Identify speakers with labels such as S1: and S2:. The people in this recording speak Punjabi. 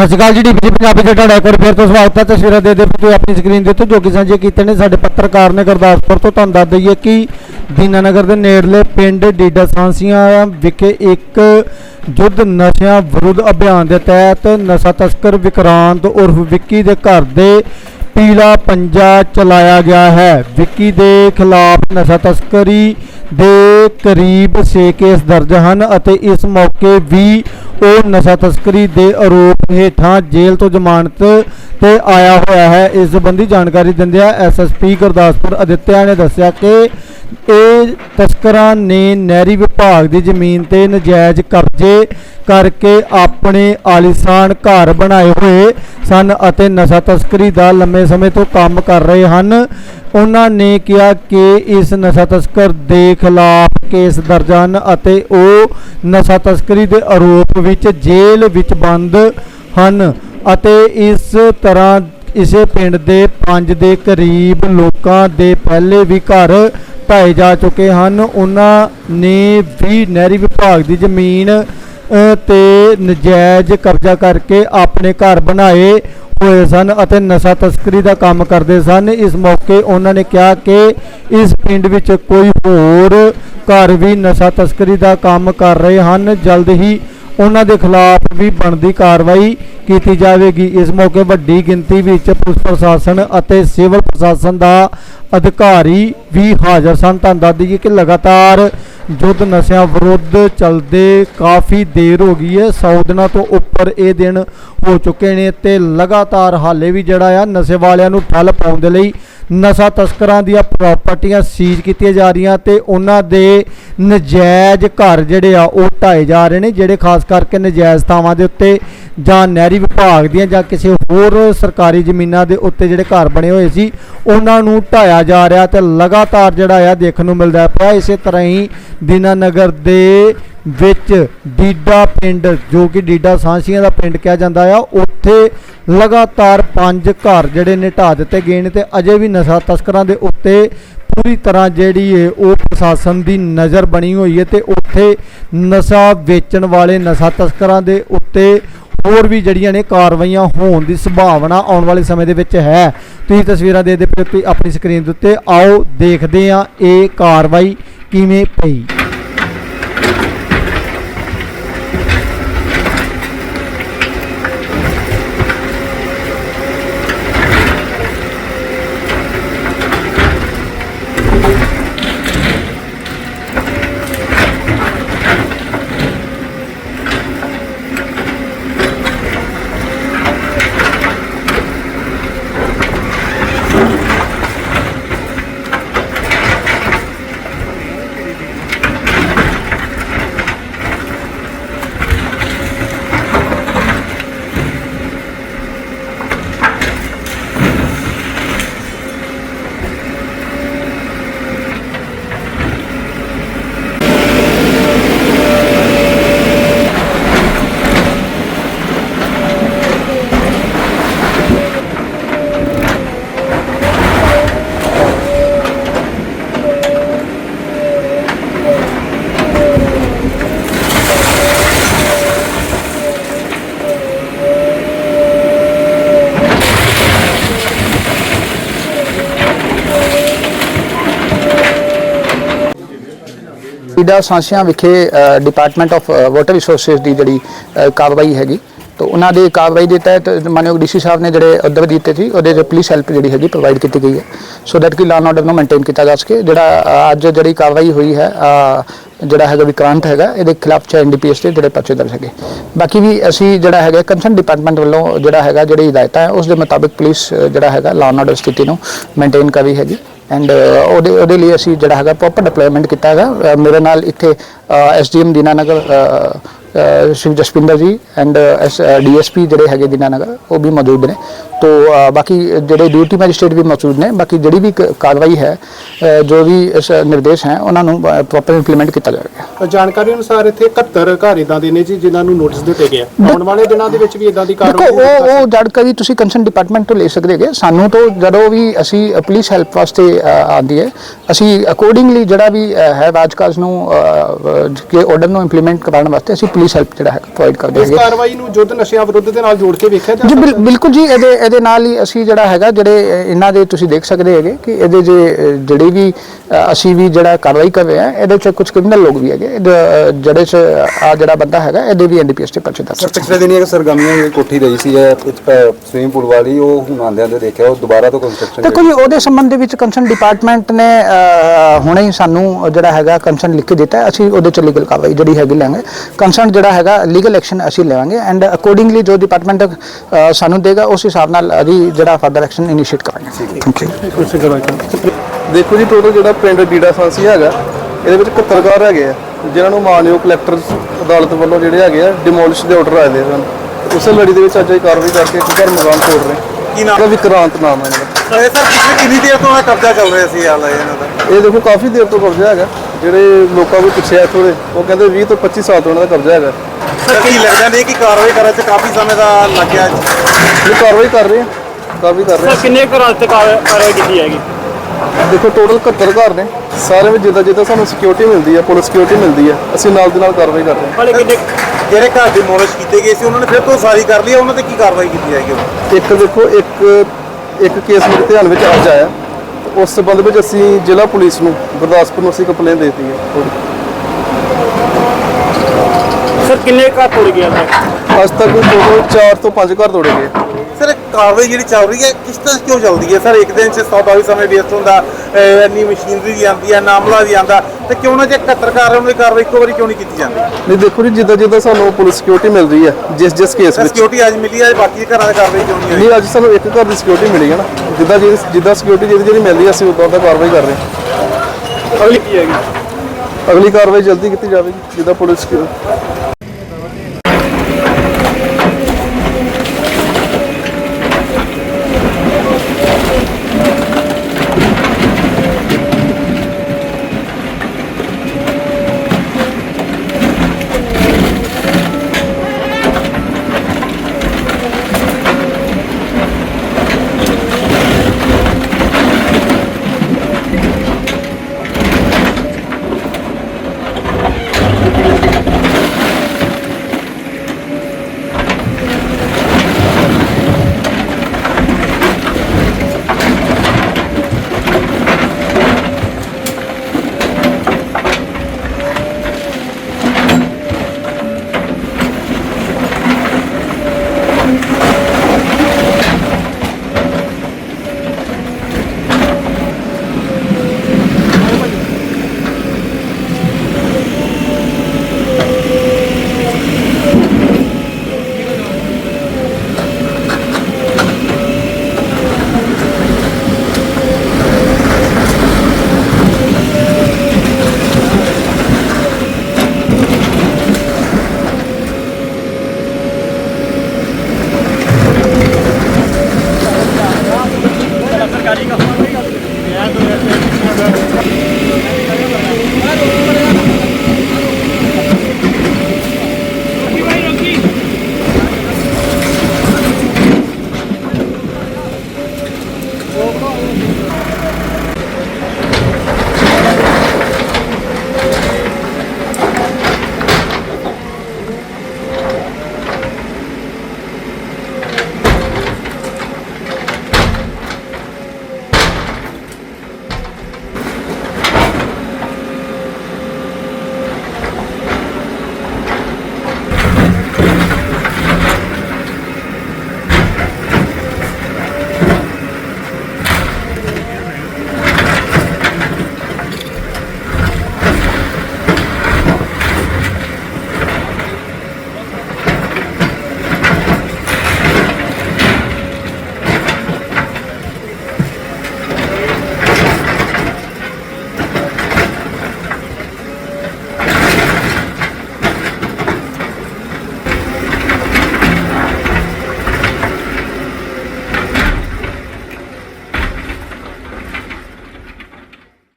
S1: ਸਤਿ ਸ਼੍ਰੀ ਅਕਾਲ ਜੀ ਡੀਪੀ ਪੰਜਾਬੀ ਦੇ ਤੁਹਾਡਾ ਇੱਕ ਵਾਰ ਫਿਰ ਤੋਂ ਸਵਾਗਤ ਹੈ। ਤਸਵੀਰਾਂ ਦੇ ਦੇ ਤੁਸੀਂ ਆਪਣੀ ਸਕਰੀਨ ਦੇ ਉੱਤੇ ਜੋ ਕਿ ਸਾਂਝੇ ਕੀਤੇ ਨੇ ਸਾਡੇ ਪੱਤਰਕਾਰ ਨੇ ਗੁਰਦਾਸਪੁਰ ਤੋਂ ਤੁਹਾਨੂੰ ਦੱਸ ਦਈਏ ਕਿ ਦੀਨਾਨਗਰ ਦੇ ਨੇੜਲੇ ਪਿੰਡ ਡੀਡਾ ਸਾਂਸੀਆਂ ਵਿਖੇ ਇੱਕ ਯੁੱਧ ਨਸ਼ਿਆਂ ਵਿਰੁੱਧ ਅਭਿਆਨ ਦੇ ਤਹਿਤ ਨਸ਼ਾ ਤਸਕਰ ਵਿਕਰਾਂਤ ਉਰਫ ਵਿੱਕੀ ਦੇ ਘਰ ਦੇ ਪੀਲਾ ਪੰਜਾ ਚਲਾਇਆ ਗਿਆ ਹੈ। ਵਿੱਕੀ ਦੇ ਖਿਲਾਫ ਨਸ਼ਾ ਤਸਕਰੀ ਦੇ ਕਰੀਬ 6 ਕੇਸ ਦਰਜ ਹਨ ਅਤੇ ਇਸ ਮੌਕੇ ਵੀ ਉਹ ਨਸ਼ਾ ਤਸਕਰੀ ਦੇ ਆਰੋਪ ਹੇਠਾਂ ਜੇਲ੍ਹ ਤੋਂ ਜ਼ਮਾਨਤ ਤੇ ਆਇਆ ਹੋਇਆ ਹੈ। ਇਸ ਸੰਬੰਧੀ ਜਾਣਕਾਰੀ ਦਿੰਦਿਆਂ ਐਸਐਸਪੀ ਗੁਰਦਾਸਪੁਰ ਅਦਿੱਤਿਆ ਨੇ ਦੱਸਿਆ ਕਿ ਇਹ ਤਸਕਰਾਂ ਨੇ ਨਹਿਰੀ ਵਿਭਾਗ ਦੀ ਜ਼ਮੀਨ ਤੇ ਨਜਾਇਜ਼ ਕਬਜ਼ੇ ਕਰਕੇ ਆਪਣੇ ਆਲੀਸ਼ਾਨ ਘਰ ਬਣਾਏ ਹੋਏ ਸਨ ਅਤੇ ਨਸ਼ਾ ਤਸਕਰੀ ਦਾ ਲੰਮੇ ਸਮੇਂ ਤੋਂ ਕੰਮ ਕਰ ਰਹੇ ਹਨ। ਉਹਨਾਂ ਨੇ ਕਿਹਾ ਕਿ ਇਸ ਨਸ਼ਾ ਤਸਕਰ ਦੇ ਖਿਲਾਫ ਕੇਸ ਦਰਜ ਹਨ ਅਤੇ ਉਹ ਨਸ਼ਾ ਤਸਕਰੀ ਦੇ ਆਰੋਪ ਵਿੱਚ ਜੇਲ੍ਹ ਵਿੱਚ ਬੰਦ ਹਨ। ਅਤੇ ਇਸ ਤਰ੍ਹਾਂ ਇਸੇ ਪਿੰਡ ਦੇ ਪੰਜ ਦੇ ਕਰੀਬ ਲੋਕਾਂ ਦੇ ਪਹਿਲੇ ਵੀ ਘਰ ਢਾਏ ਜਾ ਚੁੱਕੇ ਹਨ। ਉਹਨਾਂ ਨੇ ਵੀ ਨਹਿਰੀ ਵਿਭਾਗ ਦੀ ਜ਼ਮੀਨ ਤੇ ਨਜਾਇਜ਼ ਕਬਜ਼ਾ ਕਰਕੇ ਆਪਣੇ ਘਰ ਬਣਾਏ ਹੋਏ ਸਨ ਅਤੇ ਨਸ਼ਾ ਤਸਕਰੀ ਦਾ ਕੰਮ ਕਰਦੇ ਸਨ। ਇਸ ਮੌਕੇ ਉਹਨਾਂ ਨੇ ਕਿਹਾ ਕਿ ਇਸ ਪਿੰਡ ਵਿੱਚ ਕੋਈ ਹੋਰ ਘਰ ਵੀ ਨਸ਼ਾ ਤਸਕਰੀ ਦਾ ਕੰਮ ਕਰ ਰਹੇ ਹਨ। ਜਲਦ ਹੀ ਉਹਨਾਂ ਦੇ ਖਿਲਾਫ ਵੀ ਬਣਦੀ ਕਾਰਵਾਈ ਕੀਤੀ ਜਾਵੇਗੀ। ਇਸ ਮੌਕੇ ਵੱਡੀ ਗਿਣਤੀ ਵਿੱਚ ਪੁਲਿਸ ਪ੍ਰਸ਼ਾਸਨ ਅਤੇ ਸਿਵਲ ਪ੍ਰਸ਼ਾਸਨ ਦਾ ਅਧਿਕਾਰੀ ਵੀ ਹਾਜ਼ਰ ਸਨ। ਤੁਹਾਨੂੰ ਦੱਸ ਦਈਏ ਕਿ ਲਗਾਤਾਰ ਯੁੱਧ ਨਸ਼ਿਆਂ ਵਿਰੁੱਧ ਚੱਲਦੇ ਕਾਫੀ ਦੇਰ ਹੋ ਗਈ ਹੈ। 100 ਦਿਨਾਂ ਤੋਂ ਉੱਪਰ ਇਹ ਦਿਨ ਹੋ ਚੁੱਕੇ ਨੇ ਤੇ ਲਗਾਤਾਰ ਹਾਲੇ ਵੀ ਜਿਹੜਾ ਆ ਨਸ਼ੇ ਵਾਲਿਆਂ ਨੂੰ ਠੱਲ ਪਾਉਣ ਦੇ ਲਈ ਨਸ਼ਾ ਤਸਕਰਾਂ ਦੀਆਂ ਪ੍ਰਾਪਰਟੀਆਂ ਸੀਜ਼ ਕੀਤੀਆਂ ਜਾ ਰਹੀਆਂ ਤੇ ਉਹਨਾਂ ਦੇ ਨਜਾਇਜ਼ ਘਰ ਜਿਹੜੇ ਆ ਉਹ ਢਾਏ ਜਾ ਰਹੇ ਨੇ, ਜਿਹੜੇ ਖਾਸ ਕਰਕੇ ਨਜਾਇਜ਼ ਥਾਵਾਂ ਦੇ ਉੱਤੇ ਜਾਂ ਨਹਿਰੀ ਵਿਭਾਗ ਦੀਆਂ ਜਾਂ ਕਿਸੇ ਹੋਰ ਸਰਕਾਰੀ ਜ਼ਮੀਨਾਂ ਦੇ ਉੱਤੇ ਜਿਹੜੇ ਘਰ ਬਣੇ ਹੋਏ ਸੀ, ਉਹਨਾਂ ਨੂੰ ਢਾਇਆ ਜਾ ਰਿਹਾ ਤੇ ਲਗਾਤਾਰ ਜਿਹੜਾ ਆ ਦੇਖਣ ਨੂੰ ਮਿਲਦਾ ਪਿਆ। ਇਸੇ ਤਰ੍ਹਾਂ ਹੀ ਦੀਨਾਨਗਰ ਦੇ ਵਿੱਚ ਡੀਡਾ ਪਿੰਡ, ਜੋ ਕਿ ਡੀਡਾ ਸਾਂਸੀਆਂ ਦਾ ਪਿੰਡ ਕਿਹਾ ਜਾਂਦਾ ਆ, ਉੱਥੇ ਲਗਾਤਾਰ ਪੰਜ ਘਰ ਜਿਹੜੇ ਨੇ ਢਾਹ ਦਿੱਤੇ ਗਏ ਨੇ ਤੇ ਅਜੇ ਵੀ ਨਸ਼ਾ ਤਸਕਰਾਂ ਦੇ ਉੱਤੇ ਪੂਰੀ ਤਰ੍ਹਾਂ ਜਿਹੜੀ ਹੈ ਉਹ ਪ੍ਰਸ਼ਾਸਨ ਦੀ ਨਜ਼ਰ ਬਣੀ ਹੋਈ ਹੈ ਤੇ ਉੱਥੇ ਨਸ਼ਾ ਵੇਚਣ ਵਾਲੇ ਨਸ਼ਾ ਤਸਕਰਾਂ ਦੇ ਉੱਤੇ ਹੋਰ ਵੀ ਜਿਹੜੀਆਂ ਨੇ ਕਾਰਵਾਈਆਂ ਹੋਣ ਦੀ ਸੰਭਾਵਨਾ ਆਉਣ ਵਾਲੇ ਸਮੇਂ ਦੇ ਵਿੱਚ ਹੈ। ਤੁਸੀਂ ਤਸਵੀਰਾਂ ਦੇ ਦੇ ਤੁਸੀਂ ਆਪਣੀ ਸਕਰੀਨ ਦੇ ਉੱਤੇ ਆਓ, ਦੇਖਦੇ ਹਾਂ ਇਹ ਕਾਰਵਾਈ ਕਿਵੇਂ ਪਈ।
S2: ਈਡਾ ਸਾਂਸਿਆਂ ਵਿਖੇ ਡਿਪਾਰਟਮੈਂਟ ਆਫ ਵਾਟਰ ਰਿਸੋਰਸਸ ਦੀ ਜਿਹੜੀ ਕਾਰਵਾਈ ਹੈਗੀ। ਤਾਂ ਉਹਨਾਂ ਦੀ ਕਾਰਵਾਈ ਦੇ ਤਹਿਤ ਮਾਨਯੋਗ ਡੀਸੀ ਸਾਹਿਬ ਨੇ ਜਿਹੜੇ ਅਹੁਦੇ ਦਿੱਤੇ ਸੀ, ਉਹਦੇ ਤੇ ਪੁਲਿਸ ਹੈਲਪ ਜਿਹੜੀ ਹੈਗੀ ਪ੍ਰੋਵਾਈਡ ਕੀਤੀ ਗਈ ਹੈ। ਸੋ ਦੈਟ ਕਿ ਲਾਅ ਆਰਡਰ ਨੂੰ ਮੇਨਟੇਨ ਕੀਤਾ ਜਾ ਸਕੇ। ਜਿਹੜਾ ਅੱਜ ਜਿਹੜੀ ਕਾਰਵਾਈ ਹੋਈ ਹੈ ਜਿਹੜਾ ਹੈਗਾ ਵਿਕਰਾਂਤ ਹੈਗਾ, ਇਹਦੇ ਖਿਲਾਫ ਚ ਐਨਡੀਪੀਐਸ ਦੇ ਜਿਹੜੇ ਪਰਚੇ ਦਰਜ ਹੈਗੇ। ਬਾਕੀ ਵੀ ਅਸੀਂ ਜਿਹੜਾ ਹੈਗਾ ਕੰਸਰਨ ਡਿਪਾਰਟਮੈਂਟ ਵੱਲੋਂ ਜਿਹੜਾ ਹੈਗਾ ਜਿਹੜੀ ਹਦਾਇਤਾਂ ਹੈ, ਉਸ ਦੇ ਮੁਤਾਬਿਕ ਪੁਲਿਸ ਜਿਹੜਾ ਹੈਗਾ ਲਾਅ ਆਰਡਰ ਸਥਿਤੀ ਨੂੰ ਮੇਨਟੇਨ ਕਰ ਰਹੀ ਹੈਗੀ। ਐਂਡ uh, ਉਹਦੇ ਉਹਦੇ ਲਈ ਅਸੀਂ ਜਿਹੜਾ ਹੈਗਾ ਪ੍ਰੋਪਰ ਡਿਪਲੋਇਮੈਂਟ ਕੀਤਾ ਹੈਗਾ। ਮੇਰੇ ਨਾਲ ਇੱਥੇ ਐਸਡੀਐਮ ਦੀਨਾਨਗਰ ਅ, ਅ, Shiv Jaspinder ji and S DSP ਜਿਹੜੇ ਹੈਗੇ ਦੀਨਾਨਗਰ ਉਹ ਵੀ ਮੌਜੂਦ ਨੇ। ਤੋ ਬਾਕੀ ਜਿਹੜੇ ਡਿਊਟੀ ਮੈਜਿਸਟ੍ਰੇਟ ਵੀ ਮੌਜੂਦ ਨੇ ਬਾਕੀ ਜਿਹੜੀ ਵੀ ਕਾਰਵਾਈ ਹੈ ਜੋ ਵੀ ਇਸ ਨਿਰਦੇਸ਼ ਹੈ ਉਹਨਾਂ ਨੂੰ ਪ੍ਰੋਪਰ ਇੰਪਲੀਮੈਂਟ ਕੀਤਾ ਜਾਵੇਗਾ।
S3: ਜਾਣਕਾਰੀ ਅਨੁਸਾਰ ਇੱਥੇ 71 ਘਰ ਇਦਾਂ ਦੇ ਨੇ ਜੀ ਜਿਨ੍ਹਾਂ ਨੂੰ ਨੋਟਿਸ ਦਿੱਤੇ ਗਏ ਆਉਣ ਵਾਲੇ ਦਿਨਾਂ ਦੇ ਵਿੱਚ ਵੀ ਇਦਾਂ ਦੀ
S2: ਦੇਖੋ
S3: ਕਾਰਵਾਈ
S2: ਉਹ ਉਹ ਜਾਣਕਾਰੀ ਤੁਸੀਂ ਕੰਸਰਨ ਡਿਪਾਰਟਮੈਂਟ ਤੋਂ ਲੈ ਸਕਦੇ ਹੈਗੇ। ਸਾਨੂੰ ਤੋਂ ਜਦੋਂ ਵੀ ਅਸੀਂ ਪੁਲਿਸ ਹੈਲਪ ਵਾਸਤੇ ਅ, ਆਉਂਦੀ ਹੈ ਅਸੀਂ ਅਕੋਰਡਿੰਗਲੀ ਜਿਹੜਾ ਵੀ ਹੈ ਰਾਜਕਾਜ ਨੂੰ ਕਿ ਆਰਡਰ ਨੂੰ ਇੰਪਲੀਮੈਂਟ ਕਰਾਉਣ ਵਾਸਤੇ ਅਸੀਂ ਪੁਲਿਸ ਹੈਲਪ ਜਿਹੜਾ ਹੈ ਪ੍ਰੋਵਾਈਡ ਕਰਦੇ
S3: ਇਸ
S2: ਹੈਗੇ।
S3: ਕਾਰਵਾਈ ਨੂੰ ਯੁੱਧ ਨਸ਼ਿਆਂ ਵਿਰੁੱਧ ਦੇ ਨਾਲ ਜੋੜ ਕੇ ਵੇਖਿਆ ਜਾ ਸਕਦਾ
S2: ਬਿਲਕੁਲ ਜੀ ਇਹਦੇ ਇਹਦੇ ਨਾਲ ਹੀ ਅਸੀਂ ਜਿਹੜਾ ਹੈਗਾ ਜਿਹੜੇ ਇਹਨਾਂ ਦੇ ਤੁਸੀਂ ਦੇਖ ਸਕਦੇ ਹੈਗੇ ਕਿ ਇਹਦੇ ਜੇ ਜਿਹੜੇ ਵੀ ਅਸੀਂ ਵੀ ਜਿਹੜਾ ਕਾਰਵਾਈ ਕਰ ਰਹੇ ਹਾਂ ਇਹਦੇ ਚ ਕੁਝ ਕ੍ਰਿਮੀਨਲ ਲੋਕ ਵੀ ਹੈਗੇ। ਜਿਹੜੇ ਚ ਆ ਜਿਹੜਾ ਬੰਦਾ ਹੈਗਾ ਇਹਦੇ ਵੀ ਐਨਡੀਪੀਐਸ ਤੇ ਪਰਚੇ ਦਰਜ
S4: ਸਰ ਪਿਛਲੇ ਦਿਨੀ ਇੱਕ ਸਰਗਮੀਆਂ ਦੀ ਕੋਠੀ ਰਹੀ ਸੀ ਸਵਿਮਿੰਗ ਪੂਲ ਵਾਲੀ ਉਹ ਹੁਣ ਆਂਦਿਆਂ ਦੇ ਦੇਖਿਆ ਉਹ ਦੁਬਾਰਾ ਤੋਂ ਕੰਸਟਰਕਸ਼ਨ
S2: ਦੇਖੋ ਜੀ ਉਹਦੇ ਸੰਬੰਧ ਦੇ ਵਿੱਚ ਕੰਸਰਨ ਡਿਪਾਰਟਮੈਂਟ ਨੇ ਹੁਣੇ ਹੀ ਸਾਨੂੰ ਜਿਹੜਾ ਹੈਗਾ ਕੰਸਰਨ ਲਿਖ ਕੇ ਦਿੱਤਾ। ਅਸੀਂ ਉਹਦੇ ਚ ਲੀਗਲ ਕਾਰਵਾਈ ਜਿਹੜੀ ਹੈਗੀ ਲਾਂਗੇ। ਕੰਸਰਨ ਜਿਹੜਾ ਹੈਗਾ ਲੀਗਲ ਐਕਸ਼ਨ ਅਸੀਂ ਲਵਾਂਗੇ। ਐਂਡ ਅਕੋਰਡਿੰਗਲੀ ਜੋ ਡਿਪਾਰਟਮੈਂਟ ਸਾਨੂੰ ਦੇਗਾ ਉਸ ਹਿਸਾਬ ਨਾਲ ਅਸੀਂ ਜਿਹੜਾ ਫਰਦਰ ਐਕਸ਼ਨ ਇਨੀਸ਼ੀਏਟ ਕਰਾਂਗੇ। ਥੈਂਕ ਯੂ
S5: ਦੇਖੋ ਜੀ ਟੋਟਲ ਜਿਹੜਾ ਪਿੰਡ ਡੀਡਾ ਸਾਂਸੀ ਹੈਗਾ ਇਹਦੇ ਵਿੱਚ 71 ਘਰ ਹੈਗੇ ਆ ਜਿਨ੍ਹਾਂ ਨੂੰ ਮਾਨਯੋਗ ਕਲੈਕਟਰ ਅਦਾਲਤ ਵੱਲੋਂ ਜਿਹੜੇ ਹੈਗੇ ਆ ਡਿਮੋਲਿਸ਼ ਦੇ ਆਰਡਰ ਆਏ ਦੇ ਹਨ। ਉਸੇ ਲੜੀ ਦੇ ਵਿੱਚ ਅੱਜ ਅਸੀਂ ਕਾਰਵਾਈ ਕਰਕੇ ਇੱਕ ਘਰ ਮਕਾਨ ਤੋੜ ਰਹੇ ਕੀ ਨਾਮ? ਵਿਕਰਾਂਤ ਨਾਮ ਹੈ ਇਹਨਾਂ
S6: ਇਹ ਸਰ ਪਿਛਲੇ ਕਿੰਨੀ ਦੇਰ ਤੋਂ ਇਹ ਕਬਜ਼ਾ ਚੱਲ ਰਿਹਾ ਸੀ ਹਾਲ ਇਹਨਾਂ ਦਾ?
S5: ਦਾ ਇਹ ਦੇਖੋ ਕਾਫੀ ਦੇਰ ਤੋਂ ਕਬਜ਼ਾ ਹੈਗਾ। ਜਿਹੜੇ ਲੋਕਾਂ ਕੋਲ ਪੁੱਛਿਆ ਇੱਥੋਂ ਦੇ ਉਹ ਕਹਿੰਦੇ 20 ਤੋਂ 25 ਸਾਲ ਤੋਂ ਇਹਨਾਂ ਦਾ ਕਬਜ਼ਾ ਹੈਗਾ।
S6: ਸਰ ਕੀ ਲੱਗਦਾ ਨਹੀਂ ਕਿ ਕਾਰਵਾਈ ਕਰਨ 'ਚ ਕਾਫੀ ਸਮੇਂ ਦਾ ਲੱਗਿਆ
S5: ਇਹ ਕਾਰਵਾਈ ਕਰ ਰਹੇ ਆ। ਕਾਰਵਾਈ ਕਰ ਰਹੇ ਆ।
S7: ਕਿੰਨੇ ਘਰਾਂ ਤੇ ਕਾਰ- ਕਾਰਵਾਈ ਕੀਤੀ ਹੈਗੀ
S5: ਦੇਖੋ ਟੋਟਲ 71 ਘਰ ਨੇ। ਸਾਰੇ ਵਿੱਚ ਜਿੱਦਾਂ ਜਿੱਦਾਂ ਸਾਨੂੰ ਸਿਕਿਉਰਿਟੀ ਮਿਲਦੀ ਹੈ ਪੁਲਿਸ ਸਿਕਿਉਰਿਟੀ ਮਿਲਦੀ ਹੈ ਅਸੀਂ ਨਾਲ ਦੇ ਨਾਲ ਕਾਰਵਾਈ ਕਰ ਰਹੇ ਹਾਂ
S7: ਹਲੇ ਕਿੰਨੇ
S6: ਜਿਹੜੇ ਘਰ ਡਿਮੋਲਿਸ਼ ਕੀਤੇ ਗਏ ਸੀ ਉਹਨਾਂ ਨੇ ਫਿਰ ਤੋਂ ਸਾਰੀ ਕਰ ਲਈ ਹੈ, ਉਹਨਾਂ ਤੇ ਕੀ ਕਾਰਵਾਈ ਕੀਤੀ ਹੈਗੀ ਹੁਣ?
S5: ਇੱਕ ਦੇਖੋ ਇੱਕ ਇੱਕ ਕੇਸ ਮੇਰੇ ਧਿਆਨ ਵਿੱਚ ਅੱਜ ਆਇਆ। ਉਸ ਸੰਬੰਧ ਵਿੱਚ ਅਸੀਂ ਜ਼ਿਲ੍ਹਾ ਪੁਲਿਸ ਨੂੰ ਗੁਰਦਾਸਪੁਰ ਨੂੰ ਅਸੀਂ ਕੰਪਲੇਨ ਦੇ ਦਿੱਤੀ ਹੈ
S7: ਸਰ ਕਿੰਨੇ ਘਰ ਤੋੜ ਗਿਆ ਸਰ
S5: ਅੱਜ ਤੱਕ ਟੋਟਲ 4 ਤੋਂ 5 ਘਰ ਤੋੜੇ ਗਏ।
S6: ਸਰ ਇਹ ਕਾਰਵਾਈ ਜਿਹੜੀ ਚੱਲ ਰਹੀ ਹੈ ਕਿਸ ਤਰ੍ਹਾਂ ਕਿਉਂ ਚੱਲਦੀ ਹੈ? ਸਰ ਇੱਕ ਦਿਨ 'ਚ 100 22 ਸਮੇਂ ਵੇਸਟ ਹੁੰਦਾ ਇੰਨੀ ਮਸ਼ੀਨਰੀ ਵੀ ਆਉਂਦੀ ਹੈ ਨਾਮਲਾ ਵੀ ਆਉਂਦਾ ਤੇ ਕਿਉਂ ਨਾ ਜੇ 71 ਘਰ ਉਹਨਾਂ ਦੀ ਕਾਰਵਾਈ ਇੱਕੋ ਵਾਰੀ ਕਿਉਂ ਨਹੀਂ ਕੀਤੀ ਜਾਂਦੀ?
S5: ਨਹੀਂ ਦੇਖੋ ਜੀ ਜਿੱਦਾਂ ਜਿੱਦਾਂ ਸਾਨੂੰ ਪੁਲਿਸ ਸਿਕਿਉਰਿਟੀ ਮਿਲ ਰਹੀ ਹੈ ਜਿਸ ਜਿਸ ਕੇਸ ਵਿੱਚ।
S6: ਸਿਕਿਉਰਿਟੀ ਅੱਜ ਮਿਲੀ ਹੈ ਬਾਕੀ ਘਰਾਂ ਦੀ ਕਾਰਵਾਈ ਕਿਉਂ ਨਹੀਂ ਹੋਈ?
S5: ਨਹੀਂ ਅੱਜ ਸਾਨੂੰ ਇੱਕ ਘਰ ਦੀ ਸਿਕਿਉਰਿਟੀ ਮਿਲੀ ਹੈ ਨਾ। ਜਿੱਦਾਂ ਜਿਸ- ਜਿੱਦਾਂ ਸਿਕਿਉਰਿਟੀ ਜਿਹੜੀ ਜਿਹੜੀ ਮਿਲ ਰਹੀ ਹੈ ਅਸੀਂ ਉਦਾਂ ਦਾ ਕਾਰਵਾਈ ਕਰ ਰਹੇ ਹਾਂ।
S7: ਅਗਲੀ ਕੀ ਹੈਗੀ?
S5: ਅਗਲੀ ਕਾਰਵਾਈ ਜਲਦੀ ਕੀਤੀ ਜਾਵੇਗੀ ਜਿੱਦਾਂ ਪੁਲਿਸ